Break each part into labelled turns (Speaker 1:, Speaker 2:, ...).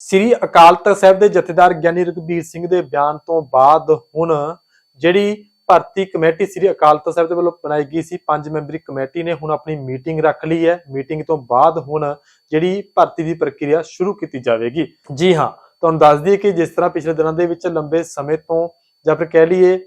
Speaker 1: ਸ੍ਰੀ ਅਕਾਲ ਤਖਤ ਸਾਹਿਬ ਦੇ ਜਥੇਦਾਰ ਗਿਆਨੀ ਰਘਬੀਰ ਸਿੰਘ ਦੇ ਬਿਆਨ ਤੋਂ ਬਾਅਦ ਹੁਣ ਜਿਹੜੀ ਭਰਤੀ ਕਮੇਟੀ ਸ੍ਰੀ ਅਕਾਲ ਤਖਤ ਸਾਹਿਬ ਦੇ ਵੱਲੋਂ ਬਣਾਈ ਗਈ ਸੀ, ਪੰਜ ਮੈਂਬਰੀ ਕਮੇਟੀ ਨੇ ਹੁਣ ਆਪਣੀ ਮੀਟਿੰਗ ਰੱਖ ਲਈ ਹੈ। ਮੀਟਿੰਗ ਤੋਂ ਬਾਅਦ ਹੁਣ ਜਿਹੜੀ ਭਰਤੀ ਦੀ ਪ੍ਰਕਿਰਿਆ ਸ਼ੁਰੂ ਕੀਤੀ ਜਾਵੇਗੀ। ਜੀ ਹਾਂ, ਤੁਹਾਨੂੰ ਦੱਸ ਦਈਏ ਕਿ ਜਿਸ ਤਰ੍ਹਾਂ ਪਿਛਲੇ ਦਿਨਾਂ ਦੇ ਵਿੱਚ ਲੰਬੇ ਸਮੇਂ ਤੋਂ ਜਾਂ ਫਿਰ ਕਹਿ ਲਈਏ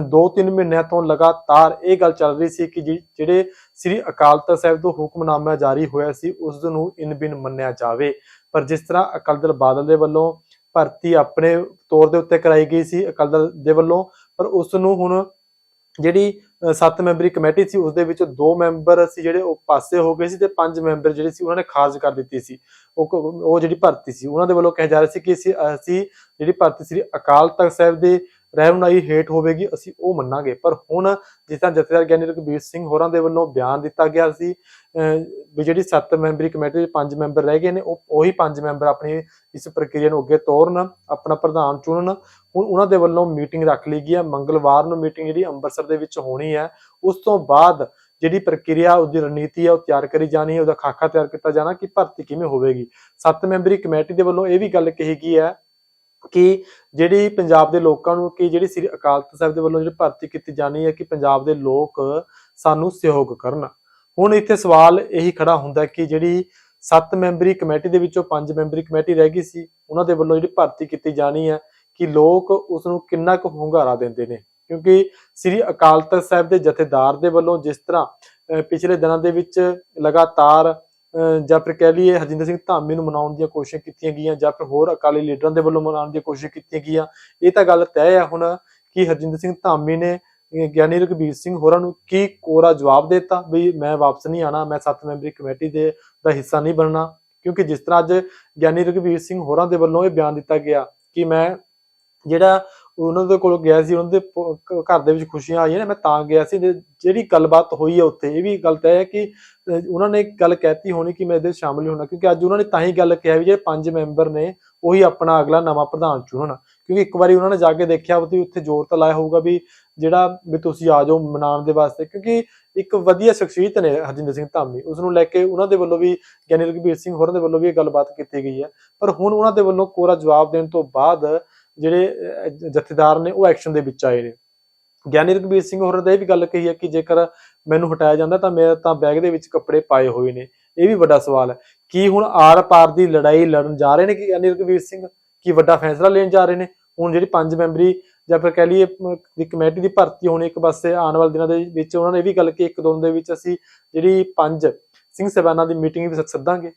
Speaker 1: 2-3 ਮਹੀਨਿਆਂ ਤੋਂ ਲਗਾਤਾਰ ਇਹ ਗੱਲ ਚੱਲ ਰਹੀ ਸੀ ਕਿ ਜੀ- ਜਿਹੜੇ ਸ੍ਰੀ ਅਕਾਲ ਤਖਤ ਸਾਹਿਬ ਤੋਂ ਹੁਕਮਨਾਮਾ ਜਾਰੀ ਹੋਇਆ ਸੀ, ਉਸ ਨੂੰ ਇਨ ਮੰਨਿਆ ਜਾਵੇ। ਪਰ ਜਿਸ ਤਰ੍ਹਾਂ ਅਕਾਲੀ ਦਲ ਬਾਦਲ ਦੇ ਵੱਲੋਂ ਭਰਤੀ ਆਪਣੇ ਤੌਰ ਦੇ ਉੱਤੇ ਕਰਾਈ ਗਈ ਸੀ ਅਕਾਲੀ ਦਲ ਦੇ ਵੱਲੋਂ, ਪਰ ਉਸ ਨੂੰ ਹੁਣ ਜਿਹੜੀ 7 ਮੈਂਬਰੀ ਕਮੇਟੀ ਸੀ, ਉਸ ਦੇ ਵਿੱਚ ਦੋ ਮੈਂਬਰ ਸੀ ਜਿਹੜੇ ਉਹ ਪਾਸੇ ਹੋ ਗਏ ਸੀ ਤੇ ਪੰਜ ਮੈਂਬਰ ਜਿਹੜੇ ਸੀ, ਉਹਨਾਂ ਨੇ ਖਾਰਜ ਕਰ ਦਿੱਤੀ ਸੀ। ਉਹ ਉਹ ਜਿਹੜੀ ਭਰਤੀ ਸੀ, ਉਹਨਾਂ ਦੇ ਵੱਲੋਂ ਕਿਹਾ ਜਾ ਰਿਹਾ ਸੀ ਕਿ ਅਸੀਂ ਜਿਹੜੀ ਭਰਤੀ ਸ੍ਰੀ ਅਕਾਲ ਤਖਤ ਸਾਹਿਬ ਦੇ ਰਹਿਨੁਮਾਈ ਹੇਠ ਹੋਵੇਗੀ, ਅਸੀਂ ਉਹ ਮੰਨਾਂਗੇ। ਪਰ ਹੁਣ ਜਿਸ ਤਰ੍ਹਾਂ ਜਥੇਦਾਰ ਗਿਆਨੀ ਰਘਬੀਰ ਸਿੰਘ ਹੋਰਾਂ ਦੇ ਵੱਲੋਂ ਬਿਆਨ ਦਿੱਤਾ ਗਿਆ ਸੀ ਵੀ ਜਿਹੜੀ 7 ਮੈਂਬਰੀ ਕਮੇਟੀ ਦੇ ਪੰਜ ਮੈਂਬਰ ਰਹਿ ਗਏ ਨੇ, ਉਹ ਉਹੀ ਪੰਜ ਮੈਂਬਰ ਆਪਣੀ ਇਸ ਪ੍ਰਕਿਰਿਆ ਨੂੰ ਅੱਗੇ ਤੋਰਨ, ਆਪਣਾ ਪ੍ਰਧਾਨ ਚੁਣਨ। ਹੁਣ ਉਹਨਾਂ ਦੇ ਵੱਲੋਂ ਮੀਟਿੰਗ ਰੱਖ ਲਈ ਗਈ ਹੈ। ਮੰਗਲਵਾਰ ਨੂੰ ਮੀਟਿੰਗ ਜਿਹੜੀ ਅੰਮ੍ਰਿਤਸਰ ਦੇ ਵਿੱਚ ਹੋਣੀ ਹੈ, ਉਸ ਤੋਂ ਬਾਅਦ ਜਿਹੜੀ ਪ੍ਰਕਿਰਿਆ, ਉਹਦੀ ਰਣਨੀਤੀ ਹੈ, ਉਹ ਤਿਆਰ ਕਰੀ ਜਾਣੀ ਹੈ, ਉਹਦਾ ਖਾਕਾ ਤਿਆਰ ਕੀਤਾ ਜਾਣਾ ਕਿ ਭਰਤੀ ਕਿਵੇਂ ਹੋਵੇਗੀ। 7 ਮੈਂਬਰੀ ਕਮੇਟੀ ਦੇ ਵੱਲੋਂ ਇਹ ਵੀ ਗੱਲ ਕਹੀ ਗਈ ਹੈ ਕਿ ਜਿਹੜੀ ਪੰਜਾਬ ਦੇ ਲੋਕਾਂ ਨੂੰ ਕਿ ਜਿਹੜੀ ਸ੍ਰੀ ਅਕਾਲ ਤਖਤ ਸਾਹਿਬ ਦੇ ਵੱਲੋਂ ਜਿਹੜੀ ਭਰਤੀ ਕੀਤੀ ਜਾਣੀ ਹੈ ਕਿ ਪੰਜਾਬ ਦੇ ਲੋਕ ਸਾਨੂੰ ਸਹਿਯੋਗ ਕਰਨ। ਹੁਣ ਇੱਥੇ ਸਵਾਲ ਇਹੀ ਖੜਾ ਹੁੰਦਾ ਕਿ ਜਿਹੜੀ 7 ਮੈਂਬਰੀ ਕਮੇਟੀ ਦੇ ਵਿੱਚੋਂ 5 ਮੈਂਬਰੀ ਕਮੇਟੀ ਰਹਿ ਗਈ ਸੀ, ਉਹਨਾਂ ਦੇ ਵੱਲੋਂ ਜਿਹੜੀ ਭਰਤੀ ਕੀਤੀ ਜਾਣੀ ਹੈ ਕਿ ਲੋਕ ਉਸ ਨੂੰ ਕਿੰਨਾ ਕੁ ਹੁੰਗਾਰਾ ਦਿੰਦੇ ਨੇ। ਕਿਉਂਕਿ ਸ੍ਰੀ ਅਕਾਲ ਤਖਤ ਸਾਹਿਬ ਦੇ ਜਥੇਦਾਰ ਦੇ ਵੱਲੋਂ ਜਿਸ ਤਰ੍ਹਾਂ ਪਿਛਲੇ ਦਿਨਾਂ ਦੇ ਵਿੱਚ ਲਗਾਤਾਰ ਜਾਂ ਫਿਰ ਕਹਿ ਲਈਏ ਹਰਜਿੰਦਰ ਸਿੰਘ ਧਾਮੀ ਨੂੰ ਮਨਾਉਣ ਦੀਆਂ ਕੋਸ਼ਿਸ਼ਾਂ ਕੀਤੀਆਂ ਗਈਆਂ ਜਾਂ ਫਿਰ ਹੋਰ ਅਕਾਲੀ ਲੀਡਰਾਂ ਦੇ ਵੱਲੋਂ ਮਨਾਉਣ ਦੀਆਂ ਕੋਸ਼ਿਸ਼ਾਂ ਕੀਤੀਆਂ ਗਈਆਂ, ਇਹ ਤਾਂ ਗੱਲ ਤੈਅ ਹੈ ਹੁਣ ਕਿ ਹਰਜਿੰਦਰ ਸਿੰਘ ਧਾਮੀ ਨੇ ਗਿਆਨੀ ਰਘਬੀਰ ਸਿੰਘ ਹੋਰਾਂ ਨੂੰ ਕੀ ਕੋਰਾ ਜਵਾਬ ਦਿੱਤਾ ਵੀ ਮੈਂ ਵਾਪਸ ਨਹੀਂ ਆਣਾ ਮੈਂ ਸੱਤ ਮੈਂਬਰੀ ਕਮੇਟੀ ਦੇ ਦਾ ਹਿੱਸਾ ਨਹੀਂ ਬਣਨਾ, ਕਿਉਂਕਿ ਜਿਸ ਤਰ੍ਹਾਂ ਅੱਜ ਗਿਆਨੀ ਰਘਬੀਰ ਸਿੰਘ ਹੋਰਾਂ ਦੇ ਵੱਲੋਂ ਇਹ ਬਿਆਨ ਦਿੱਤਾ ਗਿਆ ਕਿ ਮੈਂ ਜਿਹੜਾ ਉਹਨਾਂ ਦੇ ਕੋਲ ਗਿਆ ਸੀ, ਉਹਨਾਂ ਦੇ ਘਰ ਦੇ ਵਿੱਚ ਖੁਸ਼ੀਆਂ ਆਈਆਂ ਨੇ, ਮੈਂ ਤਾਂ ਗਿਆ ਸੀ ਜਿਹੜੀ ਗੱਲਬਾਤ ਹੋਈ ਹੈ ਉੱਥੇ, ਇਹ ਵੀ ਗੱਲ ਤਾਂ ਹੈ ਕਿ ਉਹਨਾਂ ਨੇ ਗੱਲ ਕਹਿਤੀ ਹੋਣੀ ਕਿ ਮੈਂ ਇਹਦੇ 'ਚ ਹੋਣਾ, ਕਿਉਂਕਿ ਅੱਜ ਉਹਨਾਂ ਨੇ ਤਾਂ ਹੀ ਗੱਲ ਕਿਹਾ ਵੀ ਜਿਹੜੇ ਪੰਜ ਮੈਂਬਰ ਨੇ, ਉਹੀ ਆਪਣਾ ਅਗਲਾ ਨਵਾਂ ਪ੍ਰਧਾਨ ਚੁਣਨ। ਕਿਉਂਕਿ ਇੱਕ ਵਾਰੀ ਉਹਨਾਂ ਨੇ ਜਾ ਕੇ ਦੇਖਿਆ ਵੀ ਉੱਥੇ ਜ਼ੋਰ ਤਾਂ ਲਾਇਆ ਹੋਊਗਾ ਵੀ ਜਿਹੜਾ, ਵੀ ਤੁਸੀਂ ਆ ਜਾਓ ਮਨਾਉਣ ਦੇ ਵਾਸਤੇ, ਕਿਉਂਕਿ ਇੱਕ ਵਧੀਆ ਸ਼ਖਸੀਅਤ ਨੇ ਹਰਜਿੰਦਰ ਸਿੰਘ ਧਾਮੀ ਉਸ ਨੂੰ ਲੈ ਕੇ ਉਹਨਾਂ ਦੇ ਵੱਲੋਂ ਵੀ ਗਿਆਨੀ ਰਘਬੀਰ ਸਿੰਘ ਹੋਰਾਂ ਦੇ ਵੱਲੋਂ ਵੀ ਇਹ ਗੱਲਬਾਤ ਕੀਤੀ ਗਈ ਹੈ। ਪਰ ਹੁਣ ਉਹਨਾਂ ਦੇ ਵੱਲੋਂ ਕੋਰਾ ਜਵਾਬ ਦੇਣ ਤੋਂ ਬਾਅਦ ਜਿਹੜੇ ਜਥੇਦਾਰ ਨੇ ਉਹ ਐਕਸ਼ਨ ਦੇ ਵਿੱਚ ਆਏ ਨੇ। ਗਿਆਨੀ ਰਘਬੀਰ ਸਿੰਘ ਹੋਰਾਂ ਨੇ ਇਹ ਵੀ ਗੱਲ ਕਹੀ ਹੈ ਕਿ ਜੇਕਰ ਮੈਨੂੰ ਹਟਾਇਆ ਜਾਂਦਾ ਤਾਂ ਮੇਰੇ ਤਾਂ ਬੈਗ ਦੇ ਵਿੱਚ ਕੱਪੜੇ ਪਾਏ ਹੋਏ ਨੇ। ਇਹ ਵੀ ਵੱਡਾ ਸਵਾਲ ਹੈ। ਕੀ ਹੁਣ ਆਰ ਪਾਰ ਦੀ ਲੜਾਈ ਲੜਨ ਜਾ ਰਹੇ ਨੇ ਕਿ ਗਿਆਨੀ ਰਘਬੀਰ ਸਿੰਘ? ਕੀ ਵੱਡਾ ਫੈਸਲਾ ਲੈਣ ਜਾ ਰਹੇ ਨੇ? ਹੁਣ ਜਿਹੜੀ ਪੰਜ ਮੈਂਬਰੀ ਜਾਂ ਫਿਰ ਕਹਿ ਲਈਏ ਦੀ ਕਮੇਟੀ ਦੀ ਭਰਤੀ ਹੋਣੀ ਇੱਕ ਪਾਸੇ ਆਉਣ ਵਾਲੇ ਦਿਨਾਂ ਦੇ ਵਿੱਚ, ਉਹਨਾਂ ਨੇ ਇਹ ਵੀ ਗੱਲ ਕਿ ਇੱਕ ਦੋ ਦਿਨ ਦੇ ਵਿੱਚ ਅਸੀਂ ਜਿਹੜੀ ਪੰਜ ਸਿੰਘ ਸਭਾਨਾਂ ਦੀ ਮੀਟਿੰਗ ਵੀ ਸੱਦਾਂਗੇ।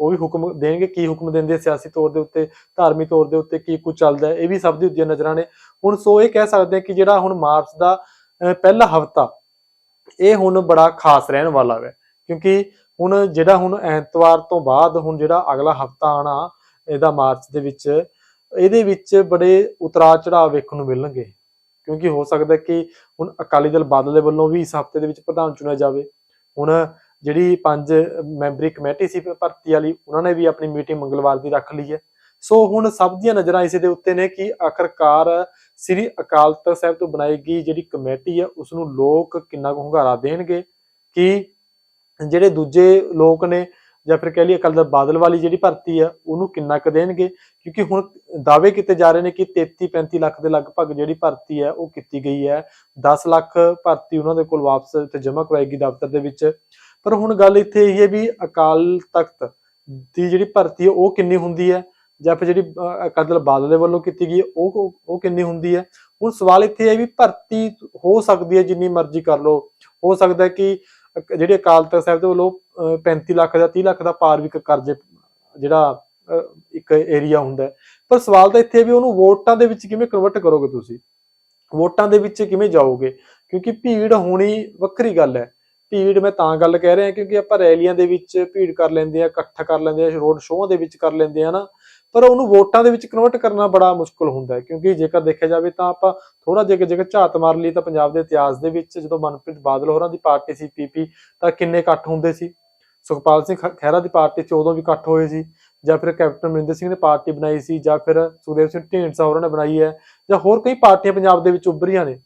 Speaker 1: ਉਹ ਵੀ ਹੁਕਮ ਦੇਣਗੇ, ਕੀ ਹੁਕਮ ਦਿੰਦੇ ਸਿਆਸੀ ਤੌਰ ਦੇ ਉੱਤੇ, ਧਾਰਮਿਕ ਤੌਰ ਦੇ ਉੱਤੇ, ਕੀ ਕੁਝ ਚੱਲਦਾ ਹੈ, ਇਹ ਵੀ ਸਭ ਦੀ ਉੱਚੀਆਂ ਨਜ਼ਰਾਂ ਨੇ। ਹੁਣ ਸੋ ਇਹ ਕਹਿ ਸਕਦੇ ਹਾਂ ਕਿ ਜਿਹੜਾ ਹੁਣ ਮਾਰਚ ਦਾ ਪਹਿਲਾ ਹਫਤਾ, ਇਹ ਹੁਣ ਬੜਾ ਖਾਸ ਰਹਿਣ ਵਾਲਾ ਹੈ ਕਿਉਂਕਿ ਹੁਣ ਜਿਹੜਾ ਹੁਣ ਐਤਵਾਰ ਤੋਂ ਬਾਅਦ ਹੁਣ ਜਿਹੜਾ ਅਗਲਾ ਹਫਤਾ ਆਣਾ ਇਹਦਾ ਮਾਰਚ ਦੇ ਵਿੱਚ, ਇਹਦੇ ਵਿੱਚ ਬੜੇ ਉਤਰਾਅ ਚੜਾਅ ਵੇਖਣ ਨੂੰ ਮਿਲਣਗੇ। ਕਿਉਂਕਿ ਹੋ ਸਕਦਾ ਕਿ ਹੁਣ ਅਕਾਲੀ ਦਲ ਬਾਦਲ ਦੇ ਵੱਲੋਂ ਵੀ ਇਸ ਹਫ਼ਤੇ ਦੇ ਵਿੱਚ ਪ੍ਰਧਾਨ ਚੁਣਿਆ ਜਾਵੇ। ਹੁਣ ਜਿਹੜੀ ਪੰਜ ਮੈਂਬਰੀ ਕਮੇਟੀ ਸੀ ਭਰਤੀ ਵਾਲੀ, ਉਹਨਾਂ ਨੇ ਵੀ ਆਪਣੀ ਮੀਟਿੰਗ ਮੰਗਲਵਾਰ ਦੀ ਰੱਖ ਲਈ ਹੈ। ਸੋ ਹੁਣ ਸਭ ਦੀਆਂ ਨਜ਼ਰਾਂ ਇਸੇ ਦੇ ਉੱਤੇ ਨੇ ਕਿ ਆਖਰਕਾਰ ਸ੍ਰੀ ਅਕਾਲ ਤਖਤ ਸਾਹਿਬ ਤੋਂ ਬਣਾਈ ਗਈ ਜਿਹੜੀ ਕਮੇਟੀ ਹੈ ਉਸ ਨੂੰ ਲੋਕ ਕਿੰਨਾ ਕੁ ਹੁੰਗਾਰਾ ਦੇਣਗੇ? ਕਿ ਜਿਹੜੇ ਦੂਜੇ ਲੋਕ ਨੇ ਜਾਂ ਫਿਰ ਕਹਿ ਲਈਏ ਅਕਾਲੀ ਦਲ ਬਾਦਲ ਵਾਲੀ ਜਿਹੜੀ ਭਰਤੀ ਆ ਉਹਨੂੰ ਕਿੰਨਾ ਕੁ ਦੇਣਗੇ? ਕਿਉਂਕਿ ਹੁਣ ਦਾਅਵੇ ਕੀਤੇ ਜਾ ਰਹੇ ਨੇ ਕਿ 33 35 ਲੱਖ ਦੇ ਲਗਭਗ ਜਿਹੜੀ ਭਰਤੀ ਹੈ, ਉਹ ਕੀਤੀ ਗਈ ਹੈ। 10 ਲੱਖ ਭਰਤੀ ਉਹਨਾਂ ਦੇ ਕੋਲ ਵਾਪਸ ਤੇ ਜਮ੍ਹਾਂ ਕਰਵਾਏਗੀ ਦਫ਼ਤਰ ਦੇ ਵਿੱਚ। ਪਰ ਹੁਣ ਗੱਲ ਇੱਥੇ ਇਹ ਹੈ ਵੀ ਅਕਾਲ ਤਖਤ ਦੀ ਜਿਹੜੀ ਭਰਤੀ ਹੈ ਉਹ ਕਿੰਨੀ ਹੁੰਦੀ ਹੈ? ਜਾਂ ਫਿਰ ਜਿਹੜੀ ਅਹ, ਅਕਾਲੀ ਦਲ ਬਾਦਲ ਦੇ ਵੱਲੋਂ ਕੀਤੀ ਗਈ ਹੈ, ਉਹ ਉਹ ਕਿੰਨੀ ਹੁੰਦੀ ਹੈ? ਹੁਣ ਸਵਾਲ ਇੱਥੇ ਹੈ ਵੀ ਭਰਤੀ ਹੋ ਸਕਦੀ ਹੈ ਜਿੰਨੀ ਮਰਜ਼ੀ ਕਰ ਲਓ। ਹੋ ਸਕਦਾ ਹੈ ਕਿ ਅਕ- ਜਿਹੜੇ ਅਕਾਲ ਤਖਤ ਸਾਹਿਬ ਦੇ ਵੱਲੋਂ ਅਹ, 35 ਲੱਖ ਦਾ 30 ਲੱਖ ਦਾ ਪਾਰ ਵੀ ਕਰ ਜੇ ਜਿਹੜਾ ਇੱਕ ਏਰੀਆ ਹੁੰਦਾ ਪਰ ਸਵਾਲ ਤਾਂ ਇੱਥੇ ਵੀ ਉਹਨੂੰ ਵੋਟਾਂ ਦੇ ਵਿੱਚ ਕਿਵੇਂ ਕਨਵਰਟ ਕਰੋਗੇ ਤੁਸੀਂ? ਵੋਟਾਂ ਦੇ ਵਿੱਚ ਕਿਵੇਂ ਜਾਓਗੇ? ਕਿਉਂਕਿ ਭੀੜ ਹੋਣੀ ਵੱਖਰੀ ਗੱਲ ਹੈ। ਭੀੜ ਮੈਂ ਤਾਂ ਗੱਲ ਕਹਿ ਰਿਹਾ ਕਿਉਂਕਿ ਆਪਾਂ ਰੈਲੀਆਂ ਦੇ ਵਿੱਚ ਭੀੜ ਕਰ ਲੈਂਦੇ ਆ ਇਕੱਠ ਕਰ ਲੈਂਦੇ ਆ ਰੋਡ ਸ਼ੋਅ ਦੇ ਵਿੱਚ ਕਰ ਲੈਂਦੇ ਆ ਨਾ। ਪਰ ਉਹਨੂੰ ਵੋਟਾਂ ਦੇ ਵਿੱਚ ਕਨਵਰਟ ਕਰਨਾ ਬੜਾ ਮੁਸ਼ਕਲ ਹੁੰਦਾ ਹੈ ਕਿਉਂਕਿ ਜੇਕਰ ਦੇਖਿਆ ਜਾਵੇ ਤਾਂ ਆਪਾਂ ਥੋੜਾ ਜਿਹਾ ਜੇਕਰ ਝਾਤ ਮਾਰ ਲਈ ਤਾਂ ਪੰਜਾਬ ਦੇ ਇਤਿਹਾਸ ਦੇ ਵਿੱਚ ਜਦੋਂ ਮਨਪ੍ਰੀਤ ਬਾਦਲ ਹੋਰਾਂ ਦੀ ਪਾਰਟੀ ਸੀ ਪੀਪੀ ਤਾਂ ਕਿੰਨੇ ਇਕੱਠ ਹੁੰਦੇ ਸੀ? ਸੁਖਪਾਲ ਸਿੰਘ ਖਹਿਰਾ ਦੀ ਪਾਰਟੀ 'ਚ ਉਦੋਂ ਵੀ ਇਕੱਠ ਹੋਏ ਸੀ ਜਾਂ ਫਿਰ ਕੈਪਟਨ ਅਮਰਿੰਦਰ ਸਿੰਘ ਨੇ ਪਾਰਟੀ ਬਣਾਈ ਸੀ ਜਾਂ ਫਿਰ ਸੁਖਦੇਵ ਸਿੰਘ ਢੀਂਡਸਾ ਹੋਰਾਂ ਨੇ ਬਣਾਈ ਹੈ ਜਾਂ ਹੋਰ ਕਈ ਪਾਰਟੀਆਂ ਪੰਜਾਬ ਦੇ ਵਿੱਚ ਉੱਭਰੀਆਂ ਨੇ।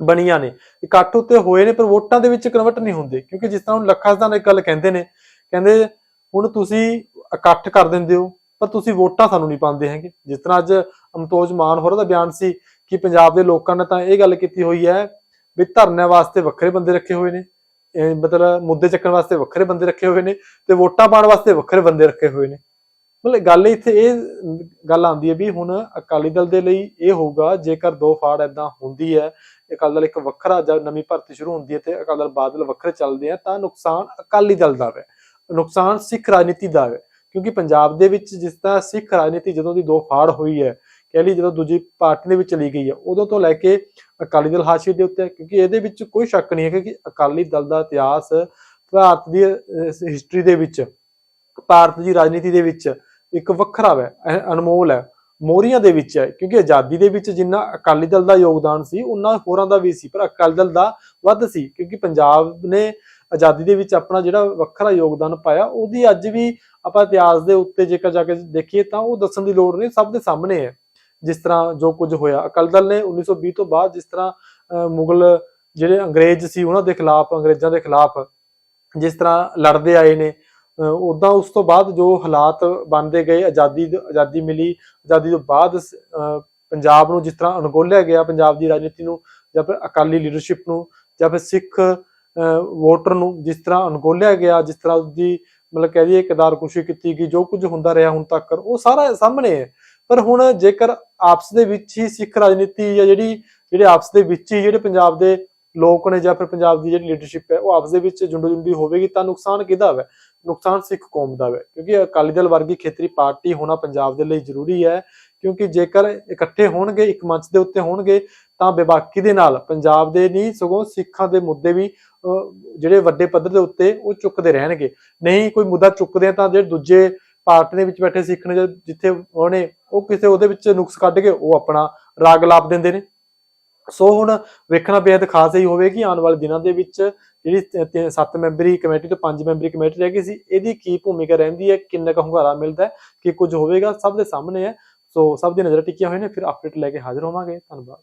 Speaker 1: ਬਣੀਆਂ ਨੇ। ਇਕੱਠ ਉੱਤੇ ਹੋਏ ਨੇ, ਪਰ ਵੋਟਾਂ ਦੇ ਵਿੱਚ ਕਨਵਰਟ ਨਹੀਂ ਹੁੰਦੇ, ਕਿਉਂਕਿ ਜਿਸ ਤਰ੍ਹਾਂ ਹੁਣ ਲੱਖਾ ਸਦਾਨ ਇੱਕ ਗੱਲ ਕਹਿੰਦੇ ਨੇ, ਕਹਿੰਦੇ ਹੁਣ ਤੁਸੀਂ ਇਕੱਠ ਕਰ ਦਿੰਦੇ ਹੋ, ਪਰ ਤੁਸੀਂ ਵੋਟਾਂ ਸਾਨੂੰ ਨਹੀਂ ਪਾਉਂਦੇ ਹੈਗੇ। ਜਿਸ ਤਰ੍ਹਾਂ ਅੱਜ ਅਮਤੋਜ ਮਾਨ ਹੋਰਾਂ ਦਾ ਬਿਆਨ ਸੀ ਕਿ ਪੰਜਾਬ ਦੇ ਲੋਕਾਂ ਨੇ ਤਾਂ ਇਹ ਗੱਲ ਕੀਤੀ ਹੋਈ ਹੈ ਵੀ ਧਰਨੇ ਵਾਸਤੇ ਵੱਖਰੇ ਬੰਦੇ ਰੱਖੇ ਹੋਏ ਨੇ ਮਤਲਬ ਮੁੱਦੇ ਚੱਕਣ ਵਾਸਤੇ ਵੱਖਰੇ ਬੰਦੇ ਰੱਖੇ ਹੋਏ ਨੇ ਤੇ ਵੋਟਾਂ ਪਾਉਣ ਵਾਸਤੇ ਵੱਖਰੇ ਬੰਦੇ ਰੱਖੇ ਹੋਏ ਨੇ। ਮਤਲਬ ਗੱਲ ਇੱਥੇ ਇਹ ਗੱਲ ਆਉਂਦੀ ਹੈ ਵੀ ਹੁਣ ਅਕਾਲੀ ਦਲ ਦੇ ਲਈ ਇਹ ਹੋਊਗਾ, ਜੇਕਰ ਦੋ ਫਾੜ ਏਦਾਂ ਹੁੰਦੀ ਹੈ ਅਕਾਲੀ ਦਲ ਇੱਕ ਵੱਖਰਾ ਜਦ ਨਵੀਂ ਭਰਤੀ ਸ਼ੁਰੂ ਹੁੰਦੀ ਹੈ ਤੇ ਅਕਾਲੀ ਦਲ ਬਾਦਲ ਵੱਖਰੇ ਚੱਲਦੇ ਆ, ਤਾਂ ਨੁਕਸਾਨ ਅਕਾਲੀ ਦਲ ਦਾ ਹੈ ਨੁਕਸਾਨ ਸਿੱਖ ਰਾਜਨੀਤੀ ਦਾ ਹੈ ਕਿਉਂਕਿ ਪੰਜਾਬ ਦੇ ਵਿੱਚ ਜਿਸ ਤਰ੍ਹਾਂ ਸਿੱਖ ਰਾਜਨੀਤੀ ਜਦੋਂ ਦੀ ਦੋ ਫਾੜ ਹੋਈ ਹੈ, ਕਹਿ ਲਈ ਜਦੋਂ ਦੂਜੀ ਪਾਰਟੀ ਦੇ ਵਿੱਚ ਚਲੀ ਗਈ ਹੈ, ਉਦੋਂ ਤੋਂ ਲੈ ਕੇ ਅਕਾਲੀ ਦਲ ਹਾਸ਼ੀਏ ਦੇ ਉੱਤੇ, ਕਿਉਂਕਿ ਇਹਦੇ ਵਿੱਚ ਕੋਈ ਸ਼ੱਕ ਨਹੀਂ ਹੈ ਕਿ ਅਕਾਲੀ ਦਲ ਦਾ ਇਤਿਹਾਸ ਭਾਰਤ ਦੀ ਹਿਸਟਰੀ ਦੇ ਵਿੱਚ, ਭਾਰਤ ਦੀ ਰਾਜਨੀਤੀ ਦੇ ਵਿੱਚ ਇੱਕ ਵੱਖਰਾ ਹੈ ਅਨਮੋਲ ਹੈ। ਮੋਰੀਆਂ ਦੇ ਵਿੱਚ ਹੈ ਕਿਉਂਕਿ ਆਜ਼ਾਦੀ ਦੇ ਵਿੱਚ ਜਿੰਨਾ ਅਕਾਲੀ ਦਲ ਦਾ ਯੋਗਦਾਨ ਸੀ ਉਹਨਾਂ ਹੋਰਾਂ ਦਾ ਵੀ ਸੀ ਪਰ ਅਕਾਲੀ ਦਲ ਦਾ ਵੱਧ ਸੀ ਕਿਉਂਕਿ ਪੰਜਾਬ ਨੇ ਆਜ਼ਾਦੀ ਦੇ ਵਿੱਚ ਆਪਣਾ ਜਿਹੜਾ ਵੱਖਰਾ ਯੋਗਦਾਨ ਪਾਇਆ ਉਹਦੀ ਅੱਜ ਵੀ ਆਪਾਂ ਇਤਿਹਾਸ ਦੇ ਉੱਤੇ ਜੇਕਰ ਜਾ ਕੇ ਦੇਖੀਏ ਤਾਂ ਉਹ ਦੱਸਣ ਦੀ ਲੋੜ ਨਹੀਂ ਸਭ ਦੇ ਸਾਹਮਣੇ ਹੈ। ਜਿਸ ਤਰ੍ਹਾਂ ਜੋ ਕੁਝ ਹੋਇਆ ਅਕਾਲੀ ਦਲ ਨੇ 1920 ਤੋਂ ਬਾਅਦ ਜਿਸ ਤਰ੍ਹਾਂ ਅਹ, ਮੁਗਲ ਜਿਹੜੇ ਅੰਗਰੇਜ਼ ਸੀ ਉਹਨਾਂ ਦੇ ਖਿਲਾਫ ਅੰਗਰੇਜ਼ਾਂ ਦੇ ਖਿਲਾਫ ਜਿਸ ਤਰ੍ਹਾਂ ਲੜਦੇ ਆਏ ਨੇ ਉਦਾਂ ਉਸ ਤੋਂ ਬਾਅਦ ਜੋ ਹਾਲਾਤ ਬਣਦੇ ਗਏ, ਆਜ਼ਾਦੀ ਆਜ਼ਾਦੀ ਮਿਲੀ, ਆਜ਼ਾਦੀ ਤੋਂ ਬਾਅਦ ਪੰਜਾਬ ਨੂੰ ਜਿਸ ਤਰ੍ਹਾਂ ਅਣਗੌਲਿਆ ਗਿਆ, ਪੰਜਾਬ ਦੀ ਰਾਜਨੀਤੀ ਨੂੰ ਜਾਂ ਫਿਰ ਅਕਾਲੀ ਲੀਡਰਸ਼ਿਪ ਨੂੰ ਜਾਂ ਫਿਰ ਸਿੱਖ ਵੋਟਰ ਨੂੰ ਜਿਸ ਤਰ੍ਹਾਂ ਅਣਗੋਲਿਆ ਗਿਆ, ਜਿਸ ਤਰ੍ਹਾਂ ਉਹਦੀ ਮਤਲਬ ਕਹਿ ਦਈਏ ਕਿਦਾਰਕੁਸ਼ੀ ਕੀਤੀ ਗਈ, ਜੋ ਕੁਝ ਹੁੰਦਾ ਰਿਹਾ ਹੁਣ ਤੱਕ, ਉਹ ਸਾਰਾ ਸਾਹਮਣੇ ਹੈ। ਪਰ ਹੁਣ ਜੇਕਰ ਆਪਸ ਦੇ ਵਿੱਚ ਹੀ ਸਿੱਖ ਰਾਜਨੀਤੀ ਜਾਂ ਜਿਹੜੀ, ਜਿਹੜੇ ਆਪਸ ਦੇ ਵਿੱਚ ਹੀ, ਜਿਹੜੇ ਪੰਜਾਬ ਦੇ ਲੋਕ ਨੇ ਜਾਂ ਫਿਰ ਪੰਜਾਬ ਦੀ ਜਿਹੜੀ ਲੀਡਰਸ਼ਿਪ ਹੈ, ਉਹ ਆਪਸ ਦੇ ਵਿੱਚ ਜੁੰਡੋ ਜੁੰਡੀ ਹੋਵੇਗੀ ਤਾਂ ਨੁਕਸਾਨ ਕਿਹਦਾ ਹੈ ਨੁਕਸਾਨ ਸਿੱਖ ਕੌਮ ਦਾ ਹੈ ਕਿਉਂਕਿ ਅਕਾਲੀ ਦਲ ਵਰਗੀ ਖੇਤਰੀ ਪਾਰਟੀ ਹੋਣਾ ਪੰਜਾਬ ਦੇ ਲਈ ਜ਼ਰੂਰੀ ਹੈ, ਕਿਉਂਕਿ ਜੇਕਰ ਇਕੱਠੇ ਹੋਣਗੇ, ਇੱਕ ਮੰਚ ਦੇ ਉੱਤੇ ਹੋਣਗੇ, ਤਾਂ ਬੇਬਾਕੀ ਦੇ ਨਾਲ ਪੰਜਾਬ ਦੇ ਨਹੀਂ, ਸਗੋਂ ਸਿੱਖਾਂ ਦੇ ਮੁੱਦੇ ਵੀ ਜਿਹੜੇ ਵੱਡੇ ਪੱਧਰ ਦੇ ਉੱਤੇ ਉਹ ਚੁੱਕਦੇ ਰਹਿਣਗੇ। ਨਹੀਂ ਕੋਈ ਮੁੱਦਾ ਚੁੱਕਦੇ ਤਾਂ ਜਿਹੜੇ ਦੂਜੇ ਪਾਰਟੀ ਦੇ ਵਿੱਚ ਬੈਠੇ ਸਿੱਖ ਨੇ ਜਾਂ ਜਿੱਥੇ ਉਹਨੇ ਉਹ ਕਿਸੇ ਉਹਦੇ ਵਿੱਚ ਨੁਕਸ ਕੱਢ ਕੇ ਉਹ ਆਪਣਾ ਰਾਗ ਲਾਪ ਦਿੰਦੇ ਨੇ। ਸੋ ਹੁਣ ਵੇਖਣਾ ਬੇहद ਖਾਸ ਹੀ ਹੋਵੇਗੀ ਆਉਣ ਵਾਲੇ ਦਿਨਾਂ ਦੇ ਵਿੱਚ ਜਿਹੜੀ ਤ- ਸੱਤ ਮੈਂਬਰੀ ਕਮੇਟੀ ਤੋਂ ਪੰਜ ਮੈਂਬਰੀ ਕਮੇਟੀ ਰਹਿ ਗਈ ਸੀ, ਇਹਦੀ ਕੀ ਭੂਮਿਕਾ ਰਹਿੰਦੀ ਹੈ, ਕਿੰਨਾ ਕੁ ਹੁੰਗਾਰਾ ਮਿਲਦਾ ਹੈ, ਕਿ ਕੁਝ ਹੋਵੇਗਾ, ਸਭ ਦੇ ਸਾਹਮਣੇ ਹੈ। ਸੋ ਸਭ ਦੀ ਨਜ਼ਰ ਟਿਕੀਆਂ ਹੋਏ ਨੇ, ਫਿਰ ਅਪਡੇਟ ਲੈ ਕੇ ਹਾਜ਼ਰ ਹੋਵਾਂਗੇ। ਧੰਨਵਾਦ।